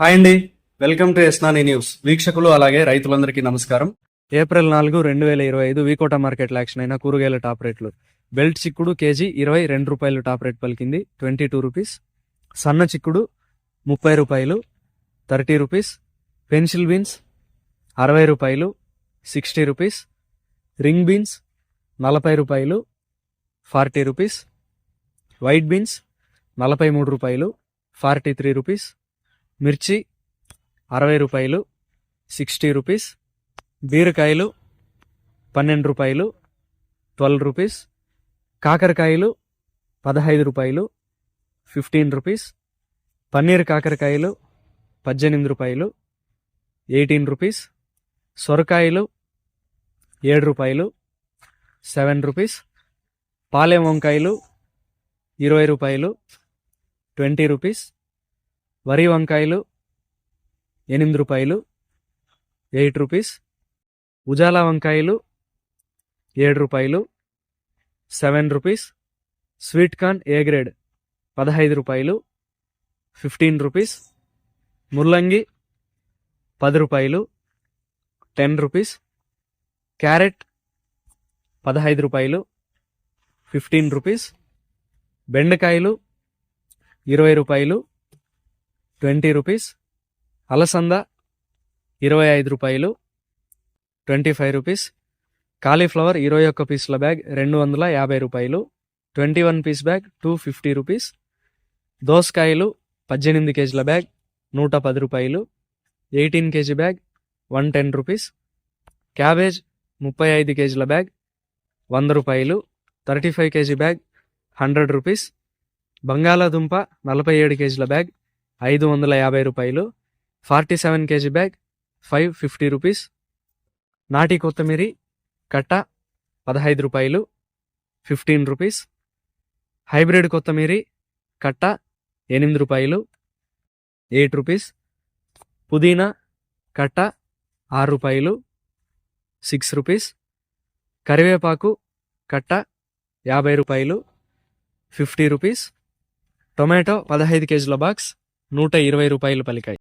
Hi అండి. Welcome to ఎస్నాని news. వీక్షకులు అలాగే రైతులందరికీ నమస్కారం. ఏప్రిల్ నాలుగు రెండు వేల ఇరవై ఐదు వీకోట మార్కెట్లో యాక్షన్ అయిన కూరగాయల టాప్ రేట్లు. బెల్ట్ చిక్కుడు కేజీ ఇరవై రెండు రూపాయలు టాప్ రేట్ పలికింది. Twenty two rupees. సన్న చిక్కుడు ముప్పై రూపాయలు. Thirty rupees. పెన్సిల్ బీన్స్ అరవై రూపాయలు. Sixty rupees. రింగ్ బీన్స్ నలభై రూపాయలు. Forty rupees. వైట్ బీన్స్ నలభై మూడు రూపాయలు. Forty three rupees. మిర్చి అరవై రూపాయలు సిక్స్టీ రూపీస్. బీరకాయలు పన్నెండు రూపాయలు ట్వెల్వ్ రూపీస్. కాకరకాయలు పదహైదు రూపాయలు ఫిఫ్టీన్ రూపీస్. పన్నీర్ కాకరకాయలు పద్దెనిమిది రూపాయలు ఎయిటీన్ రూపీస్. సొరకాయలు ఏడు రూపాయలు సెవెన్ రూపీస్. పాలెం వంకాయలు ఇరవై రూపాయలు ట్వంటీ రూపీస్. వరి వంకాయలు ఎనిమిది రూపాయలు ఎయిట్ రూపీస్. ఉజాలా వంకాయలు ఏడు రూపాయలు seven rupees. Sweet corn A grade? పదహైదు రూపాయలు ఫిఫ్టీన్ రూపీస్. ముల్లంగి పది రూపాయలు టెన్ రూపీస్. క్యారెట్ పదహైదు రూపాయలు ఫిఫ్టీన్ రూపీస్. బెండకాయలు ఇరవై రూపాయలు ట్వంటీ రూపీస్. అలసంద ఇరవై ఐదు రూపాయలు. Twenty five rupees. కాలీఫ్లవర్ ఇరవై ఒక్క పీసుల బ్యాగ్ రెండు వందల యాభై రూపాయలు. Twenty one piece bag two fifty rupees. దోసకాయలు పద్దెనిమిది కేజీల బ్యాగ్ నూట పది రూపాయలు. Eighteen KG bag one ten rupees. Cabbage ముప్పై ఐదు కేజీల బ్యాగ్ వంద రూపాయలు. Thirty five KG bag hundred rupees. బంగాళాదుంప నలభై ఏడు కేజీల బ్యాగ్ ఐదు వందల యాభై రూపాయలు forty seven KG bag five fifty rupees నాటి కొత్తిమీరి కట్ట పదహైదు రూపాయలు ఫిఫ్టీన్ రూపీస్ హైబ్రిడ్ కొత్తిమీరి కట్ట ఎనిమిది రూపాయలు ఎయిట్ రూపీస్ పుదీనా కట్ట ఆరు రూపాయలు సిక్స్ రూపీస్ కరివేపాకు కట్ట యాభై రూపాయలు ఫిఫ్టీ రూపీస్ టొమాటో పదహైదు కేజీల బాక్స్ నూట ఇరవై రూపాయలు పలికాయి.